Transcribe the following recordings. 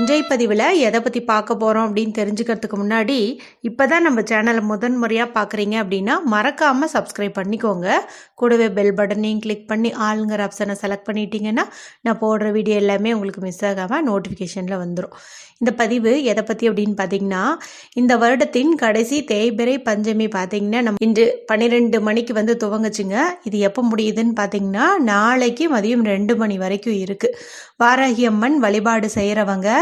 இன்றைய பதிவில் எதை பற்றி பார்க்க போகிறோம் அப்படின்னு தெரிஞ்சுக்கிறதுக்கு முன்னாடி இப்போ தான் நம்ம சேனலை முதன் முறையாக பார்க்குறீங்க அப்படின்னா மறக்காமல் சப்ஸ்கிரைப் பண்ணிக்கோங்க. கூடவே பெல் பட்டனையும் கிளிக் பண்ணி ஆளுங்கிற ஆப்ஷனை செலக்ட் பண்ணிட்டீங்கன்னா நான் போடுற வீடியோ எல்லாமே உங்களுக்கு மிஸ் ஆகாமல் நோட்டிஃபிகேஷனில் வந்துடும் இந்த பதிவு எதை பற்றி அப்படின்னு பார்த்தீங்கன்னா இந்த வருடத்தின் கடைசி தேய்பிறை பஞ்சமி பார்த்தீங்கன்னா நம்ம இன்று பன்னிரெண்டு மணிக்கு வந்து துவங்குச்சுங்க. இது எப்போ முடியுதுன்னு பார்த்தீங்கன்னா நாளைக்கு மதியம் ரெண்டு மணி வரைக்கும் இருக்குது வாராகி அம்மன் வழிபாடு செய்கிறவங்க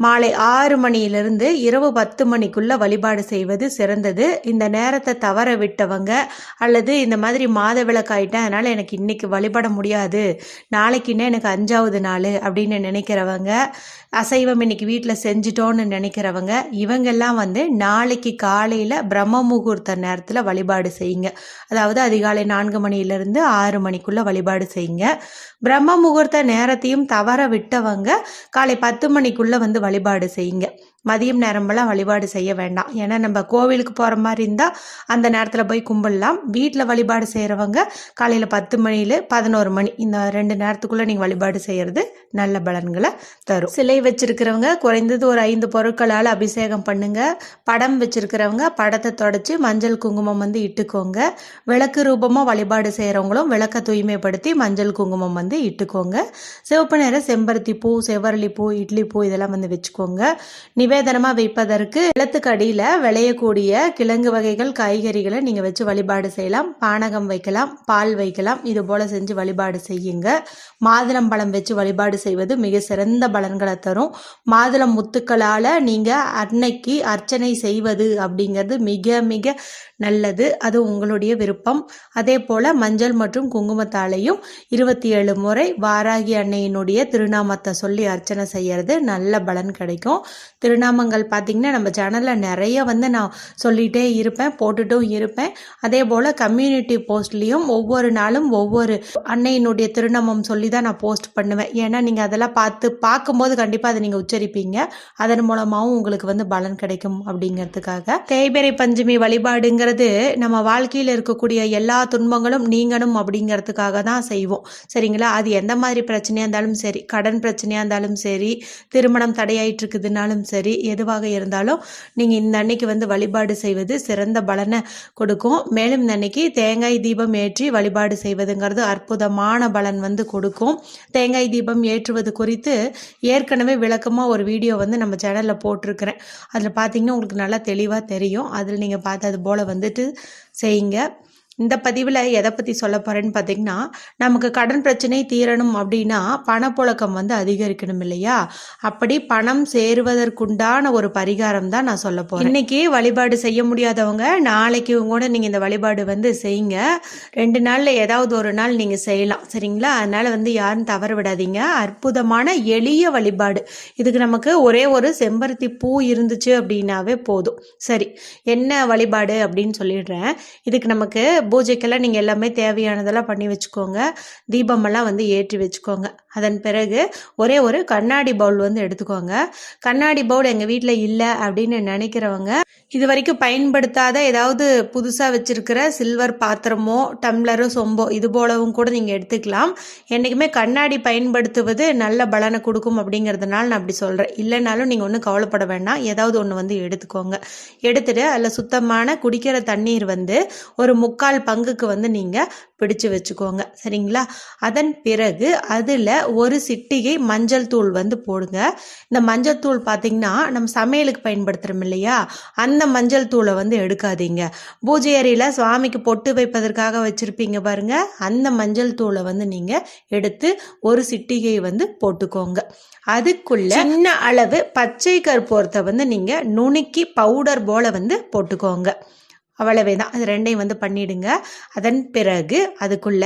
மாலை ஆறு மணியிலிருந்து இரவு பத்து மணிக்குள்ள வழிபாடு செய்வது சிறந்தது. இந்த நேரத்தை தவற விட்டவங்க அல்லது இந்த மாதிரி மாத விளக்காயிட்டேன் அதனால் எனக்கு இன்னைக்கு வழிபட முடியாது நாளைக்குன்னே எனக்கு அஞ்சாவது நாள் அப்படின்னு நினைக்கிறவங்க அசைவம் இன்னைக்கு வீட்டில் செஞ்சிட்டோன்னு நினைக்கிறவங்க இவங்கெல்லாம் வந்து நாளைக்கு காலையில் பிரம்ம முகூர்த்த நேரத்தில் வழிபாடு செய்யுங்க. அதாவது அதிகாலை நான்கு மணியிலிருந்து ஆறு மணிக்குள்ளே வழிபாடு செய்யுங்க. பிரம்ம முகூர்த்த நேரத்தையும் தவற விட்டவங்க காலை பத்து மணிக்குள்ளே வந்து வழிபாடு செய்யுங்க. மதியம் நேரமெல்லாம் வழிபாடு செய்ய வேண்டாம். ஏன்னா நம்ம கோவிலுக்கு போகிற மாதிரி இருந்தால் அந்த நேரத்தில் போய் கும்பிடலாம். வீட்டில் வழிபாடு செய்கிறவங்க காலையில் பத்து மணியில் பதினோரு மணி இந்த ரெண்டு நேரத்துக்குள்ளே நீங்கள் வழிபாடு செய்கிறது நல்ல பலன்களை தரும். சிலை வச்சுருக்கிறவங்க குறைந்தது ஒரு ஐந்து பொருட்களால் அபிஷேகம் பண்ணுங்கள் படம் வச்சுருக்கிறவங்க படத்தை தொடச்சி மஞ்சள் குங்குமம் வந்து இட்டுக்கோங்க. விளக்கு ரூபமாக வழிபாடு செய்கிறவங்களும் விளக்கை தூய்மைப்படுத்தி மஞ்சள் குங்குமம் வந்து இட்டுக்கோங்க. சிவப்பு நிற செம்பருத்தி பூ செவ்வரளி பூ இட்லி பூ இதெல்லாம் வந்து வச்சுக்கோங்க. நிவேதனமாக வைப்பதற்கு நிலத்துக்கு அடியில் விளையக்கூடிய கிழங்கு வகைகள் காய்கறிகளை நீங்கள் வச்சு வழிபாடு செய்யலாம். பானகம் வைக்கலாம் பால் வைக்கலாம். இது போல் செஞ்சு வழிபாடு செய்யுங்க. மாதுளம்பழம் வச்சு வழிபாடு செய்வது மிக சிறந்த பலன்களை தரும். மாதுளம் முத்துக்களால் நீங்கள் அன்னைக்கு அர்ச்சனை செய்வது அப்படிங்கிறது மிக மிக நல்லது. அது உங்களுடைய விருப்பம். அதே போல் மஞ்சள் மற்றும் குங்குமத்தாலையும் இருபத்தி ஏழு முறை வாராகி அன்னையினுடைய திருநாமத்தை சொல்லி அர்ச்சனை செய்கிறது நல்ல பலன் கிடைக்கும். திரு திருநாமங்கள் பார்த்திங்கன்னா நம்ம சேனலில் நிறைய வந்து நான் சொல்லிகிட்டே இருப்பேன் போட்டுட்டும் இருப்பேன். அதே போல் கம்யூனிட்டி போஸ்ட்லேயும் ஒவ்வொரு நாளும் ஒவ்வொரு அன்னையினுடைய திருநாமம் சொல்லி தான் நான் போஸ்ட் பண்ணுவேன். ஏன்னா நீங்கள் அதெல்லாம் பார்த்து பார்க்கும்போது கண்டிப்பாக அதை நீங்கள் உச்சரிப்பீங்க. அதன் மூலமாகவும் உங்களுக்கு வந்து பலன் கிடைக்கும் அப்படிங்கிறதுக்காக. தேய்பிறை பஞ்சமி வழிபாடுங்கிறது நம்ம வாழ்க்கையில் இருக்கக்கூடிய எல்லா துன்பங்களும் நீங்கணும் அப்படிங்கிறதுக்காக தான் செய்வோம். சரிங்களா? அது எந்த மாதிரி பிரச்சனையாக இருந்தாலும் சரி கடன் பிரச்சனையாக இருந்தாலும் சரி திருமணம் தடையாயிட்டு இருக்குதுனாலும் சரி எதுவாக இருந்தாலும் நீங்கள் இந்த அன்னைக்கு வந்து வழிபாடு செய்வது சிறந்த பலனை கொடுக்கும். மேலும் இந்த அன்னைக்கு தேங்காய் தீபம் ஏற்றி வழிபாடு செய்வதுங்கிறது அற்புதமான பலன் வந்து கொடுக்கும். தேங்காய் தீபம் ஏற்றுவது குறித்து ஏற்கனவே விளக்கமாக ஒரு வீடியோ வந்து நம்ம சேனலில் போட்டிருக்கிறேன். அதில் பார்த்தீங்கன்னா உங்களுக்கு நல்லா தெளிவாக தெரியும். அதில் நீங்கள் பார்த்து அது போல் வந்துட்டு செய்யுங்க. இந்த பதிவில் எதை பற்றி சொல்ல போகிறேன்னு பார்த்தீங்கன்னா நமக்கு கடன் பிரச்சனை தீரணும் அப்படின்னா பணப்புழக்கம் வந்து அதிகரிக்கணும் இல்லையா? அப்படி பணம் சேருவதற்குண்டான ஒரு பரிகாரம் தான் நான் சொல்ல போகிறேன் இன்னைக்கு வழிபாடு செய்ய முடியாதவங்க நாளைக்கு கூட நீங்கள் இந்த வழிபாடு வந்து செய்யுங்க. ரெண்டு நாளில் ஏதாவது ஒரு நாள் நீங்கள் செய்யலாம் சரிங்களா? அதனால் வந்து யாரும் தவற விடாதீங்க. அற்புதமான எளிய வழிபாடு. இதுக்கு நமக்கு ஒரே ஒரு செம்பருத்தி பூ இருந்துச்சு அப்படின்னாவே போதும். சரி என்ன வழிபாடு அப்படின்னு சொல்லிடுறேன். இதுக்கு நமக்கு பூஜைக்கெல்லாம் நீங்கள் எல்லாமே தேவையானதெல்லாம் பண்ணி வச்சுக்கோங்க. தீபமெல்லாம் வந்து ஏற்றி வச்சுக்கோங்க. அதன் பிறகு ஒரே ஒரு கண்ணாடி பவுல் வந்து எடுத்துக்கோங்க. கண்ணாடி பவுல் எங்கள் வீட்டில் இல்லை அப்படின்னு நினைக்கிறவங்க இது வரைக்கும் பயன்படுத்தாத ஏதாவது புதுசாக வச்சுருக்கிற சில்வர் பாத்திரமோ டம்ளரோ சொம்போ இது போலவும் கூட நீங்கள் எடுத்துக்கலாம். என்றைக்குமே கண்ணாடி பயன்படுத்துவது நல்ல பலனை கொடுக்கும் அப்படிங்கிறதுனால நான் அப்படி சொல்கிறேன் இல்லைனாலும் நீங்கள் ஒன்றும் கவலைப்பட வேண்டாம். ஏதாவது ஒன்று வந்து எடுத்துக்கோங்க. எடுத்துகிட்டு அதில் சுத்தமான குடிக்கிற தண்ணீர் வந்து ஒரு முக்கால் பங்குக்கு வந்து நீங்கள் பிடிச்சு வச்சுக்கோங்க. சரிங்களா? அதன் பிறகு அதில் ஒரு சிட்டிகை மஞ்சள் தூள் வந்து போடுங்க. இந்த மஞ்சள் தூள் பார்த்திங்கன்னா நம்ம சமையலுக்கு பயன்படுத்துகிறோம் இல்லையா? அந்த அந்த மஞ்சள் தூளை வந்து எடுக்காதீங்க. பூஜை அறையில் சுவாமிக்கு பொட்டு வைப்பதற்காக வச்சுருப்பீங்க பாருங்க. அந்த மஞ்சள் தூளை வந்து நீங்கள் எடுத்து ஒரு சிட்டிகை வந்து போட்டுக்கோங்க. அதுக்குள்ள சின்ன அளவு பச்சை கற்பூரத்தை வந்து நீங்கள் நுணுக்கி பவுடர் போல வந்து போட்டுக்கோங்க. அவ்வளவே தான் அது ரெண்டையும் வந்து பண்ணிடுங்க. அதன் பிறகு அதுக்குள்ள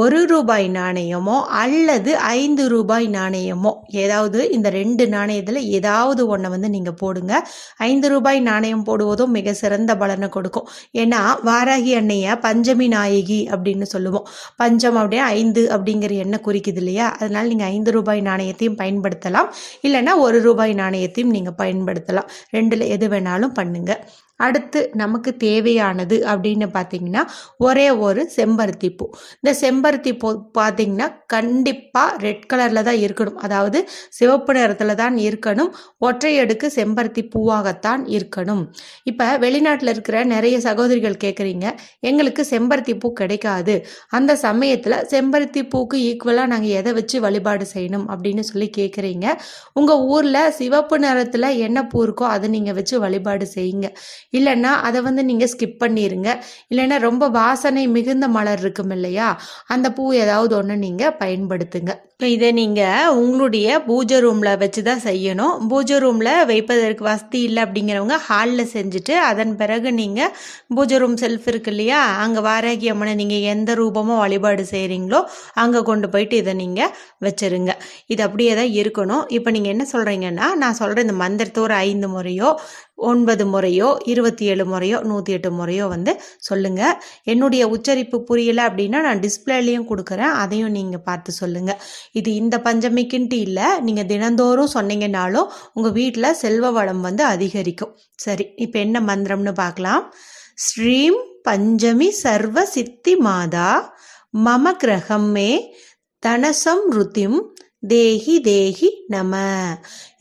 ஒரு ரூபாய் நாணயமோ அல்லது ஐந்து ரூபாய் நாணயமோ ஏதாவது இந்த ரெண்டு நாணயத்தில் ஏதாவது ஒன்றை வந்து நீங்கள் போடுங்க. ஐந்து ரூபாய் நாணயம் போடுவதும் மிக சிறந்த பலனை கொடுக்கும். ஏன்னா வாராகி அன்னைய பஞ்சமி நாயகி அப்படின்னு சொல்லுவோம். பஞ்சம் அப்படின்னா ஐந்து அப்படிங்கிற எண்ணெய் குறிக்குது இல்லையா? அதனால் நீங்கள் ஐந்து ரூபாய் நாணயத்தையும் பயன்படுத்தலாம். இல்லைன்னா ஒரு ரூபாய் நாணயத்தையும் நீங்கள் பயன்படுத்தலாம். ரெண்டில் எது வேணாலும் பண்ணுங்கள் அடுத்து நமக்கு தேவையானது அப்படின்னு பார்த்தீங்கன்னா ஒரே ஒரு செம்பருத்தி பூ. இந்த செம்பருத்தி பூ பார்த்தீங்கன்னா கண்டிப்பாக ரெட் கலரில் தான் இருக்கணும். அதாவது சிவப்பு நிறத்தில் தான் இருக்கணும். ஒற்றை அடுக்கு செம்பருத்தி பூவாகத்தான் இருக்கணும். இப்போ வெளிநாட்டில் இருக்கிற நிறைய சகோதரிகள் கேட்குறீங்க எங்களுக்கு செம்பருத்தி பூ கிடைக்காது. அந்த சமயத்தில் செம்பருத்தி பூக்கு ஈக்குவலாக நாங்கள் எதை வச்சு வழிபாடு செய்யணும் அப்படின்னு சொல்லி கேட்குறீங்க உங்கள் ஊரில் சிவப்பு நிறத்தில் என்ன பூ இருக்கோ அதை நீங்கள் வச்சு வழிபாடு செய்யுங்க. இல்லைன்னா அதை வந்து நீங்கள் ஸ்கிப் பண்ணிடுங்க இல்லைன்னா ரொம்ப வாசனை மிகுந்த மலர் இருக்கும் இல்லையா? அந்த பூ ஏதாவது ஒன்று நீங்கள் பயன்படுத்துங்க. இப்போ இதை நீங்கள் உங்களுடைய பூஜை ரூமில் வச்சு தான் செய்யணும். பூஜை ரூமில் வைப்பதற்கு வசதி இல்லை அப்படிங்கிறவங்க ஹாலில் செஞ்சுட்டு அதன் பிறகு நீங்கள் பூஜை ரூம் செல்ஃப் இருக்கு இல்லையா? அங்கே வாராகி அம்மனை நீங்கள் எந்த ரூபமோ வழிபாடு செய்கிறீங்களோ அங்கே கொண்டு போயிட்டு இதை நீங்கள் வச்சுருங்க. இது அப்படியே தான் இருக்கணும். இப்போ நீங்கள் என்ன சொல்கிறீங்கன்னா நான் சொல்கிற இந்த மந்திரத்தை ஒரு ஐந்து முறையோ ஒன்பது முறையோ இருபத்தி ஏழு முறையோ நூற்றி எட்டு முறையோ வந்து சொல்லுங்கள் என்னுடைய உச்சரிப்பு புரியலை அப்படின்னா நான் டிஸ்பிளேலையும் கொடுக்குறேன் அதையும் நீங்கள் பார்த்து சொல்லுங்கள் இது இந்த பஞ்சமிக்குன்ட்டு இல்லை நீங்கள் தினந்தோறும் சொன்னீங்கனாலும் உங்கள் வீட்டில் செல்வ வளம் வந்து அதிகரிக்கும். சரி இப்போ என்ன மந்திரம்னு பார்க்கலாம். ஸ்ரீம் பஞ்சமி சர்வ சித்தி மாதா மம கிரகம் மே தனசம் ருத்திம் தேஹி தேஹி நம.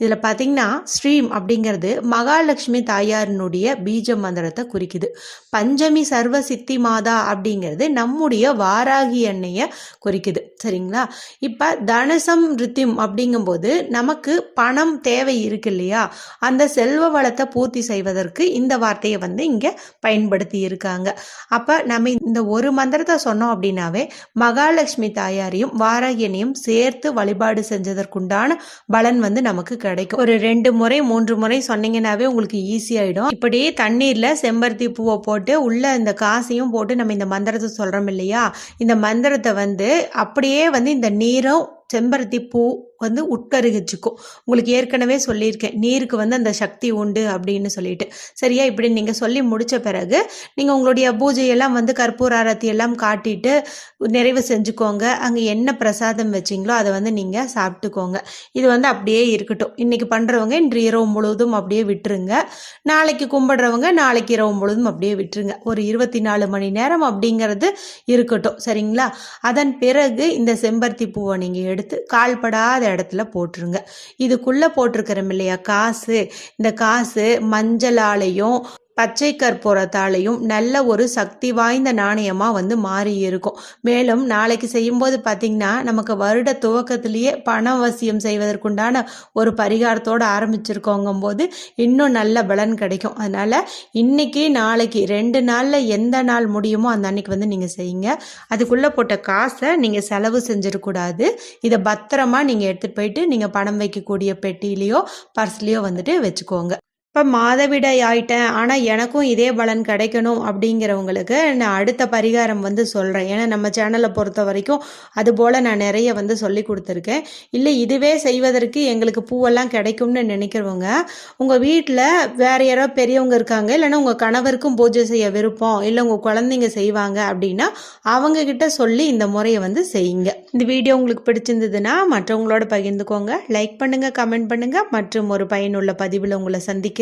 இதில் பார்த்தீங்கன்னா ஸ்ரீம் அப்படிங்கிறது மகாலட்சுமி தாயாரினுடைய பீஜ மந்திரத்தை குறிக்குது. பஞ்சமி சர்வ சித்தி மாதா அப்படிங்கிறது நம்முடைய வாராகி எண்ணெயை குறிக்குது. சரிங்களா? இப்போ தனசம் ரித்திம் அப்படிங்கும்போது நமக்கு பணம் தேவை இருக்கு இல்லையா? அந்த செல்வ வளத்தை பூர்த்தி செய்வதற்கு இந்த வார்த்தையை வந்து இங்கே பயன்படுத்தி இருக்காங்க. அப்போ நம்ம இந்த ஒரு மந்திரத்தை சொன்னோம் அப்படின்னாவே மகாலட்சுமி தாயாரையும் வாராகியனையும் சேர்த்து வழிபாடு செஞ்சதற்குண்டான பலன் வந்து நமக்கு கிடைக்கும் கிடைக்கும். ஒரு ரெண்டு முறை மூன்று முறை சொன்னீங்கன்னாவே உங்களுக்கு ஈஸி ஆயிடும். இப்படியே தண்ணீர்ல செம்பருத்தி பூவை போட்டு உள்ள இந்த காசையும் போட்டு நம்ம இந்த மந்திரத்தை சொல்றோம் இல்லையா? இந்த மந்திரத்தை வந்து அப்படியே வந்து இந்த நீரும் செம்பருத்தி பூ வந்து உட்கருகிச்சுக்கும் உங்களுக்கு ஏற்கனவே சொல்லியிருக்கேன். நீருக்கு வந்து அந்த சக்தி உண்டு அப்படின்னு சொல்லிட்டு. சரியா? இப்படி நீங்கள் சொல்லி முடித்த பிறகு நீங்கள் உங்களுடைய பூஜையெல்லாம் வந்து கற்பூர ஆரத்தி எல்லாம் காட்டிட்டு நிறைவு செஞ்சுக்கோங்க. அங்கே என்ன பிரசாதம் வச்சிங்களோ அதை வந்து நீங்கள் சாப்பிட்டுக்கோங்க. இது வந்து அப்படியே இருக்கட்டும். இன்றைக்கி பண்ணுறவங்க இன்று இரவு முழுவதும் அப்படியே விட்டுருங்க. நாளைக்கு கும்பிடுறவங்க நாளைக்கு இரவு முழுவதும் அப்படியே விட்டுருங்க. ஒரு இருபத்தி நாலு மணி நேரம் அப்படிங்கிறது இருக்கட்டும். சரிங்களா? அதன் பிறகு இந்த செம்பருத்தி பூவை நீங்கள் எடுத்து கால்படாத இடத்துல போட்டுருங்க. இதுக்குள்ளே போட்டிருக்கிறோம் இல்லையா? காசு. இந்த காசு மஞ்சளாலையும் பச்சை கற்பூரத்தாலையும் நல்ல ஒரு சக்தி வாய்ந்த நாணயமாக வந்து மாறி இருக்கும் மேலும் நாளைக்கு செய்யும்போது பார்த்திங்கன்னா நமக்கு வருட துவக்கத்திலேயே பணவசியம் செய்வதற்குண்டான ஒரு பரிகாரத்தோடு ஆரம்பிச்சிருக்கோங்கும் போது இன்னும் நல்ல பலன் கிடைக்கும். அதனால் இன்றைக்கி நாளைக்கு ரெண்டு நாளில் எந்த நாள் முடியுமோ அந்த அன்னைக்கு வந்து நீங்கள் செய்யுங்க. அதுக்குள்ளே போட்ட காசை நீங்கள் செலவு செஞ்சிடக்கூடாது. இதை பத்திரமா நீங்கள் எடுத்துகிட்டு போயிட்டு நீங்கள் பணம் வைக்கக்கூடிய பெட்டிலேயோ பர்ஸ்லேயோ வந்துட்டு வச்சுக்கோங்க. இப்போ மாதவிடாய் ஆயிட்டேன் ஆனால் எனக்கும் இதே பலன் கிடைக்கணும் அப்படிங்கிறவங்களுக்கு நான் அடுத்த பரிகாரம் வந்து சொல்கிறேன் ஏன்னா நம்ம சேனலை பொறுத்த வரைக்கும் அதுபோல் நான் நிறைய வந்து சொல்லி கொடுத்துருக்கேன். இல்லை இதுவே செய்வதற்கு எங்களுக்கு பூவெல்லாம் கிடைக்கும்னு நினைக்கிறவங்க உங்கள் வீட்டில் வேறு யாரோ பெரியவங்க இருக்காங்க இல்லைன்னா உங்கள் கணவருக்கும் பூஜை செய்ய விருப்பம் இல்லை உங்கள் குழந்தைங்க செய்வாங்க அப்படின்னா அவங்கக்கிட்ட சொல்லி இந்த முறையை வந்து செய்யுங்க. இந்த வீடியோ உங்களுக்கு பிடிச்சிருந்ததுன்னா மற்றவங்களோட பகிர்ந்துக்கோங்க லைக் பண்ணுங்கள் கமெண்ட் பண்ணுங்கள் மற்றும் ஒரு பயனுள்ள பதிவில் உங்களை சந்திக்க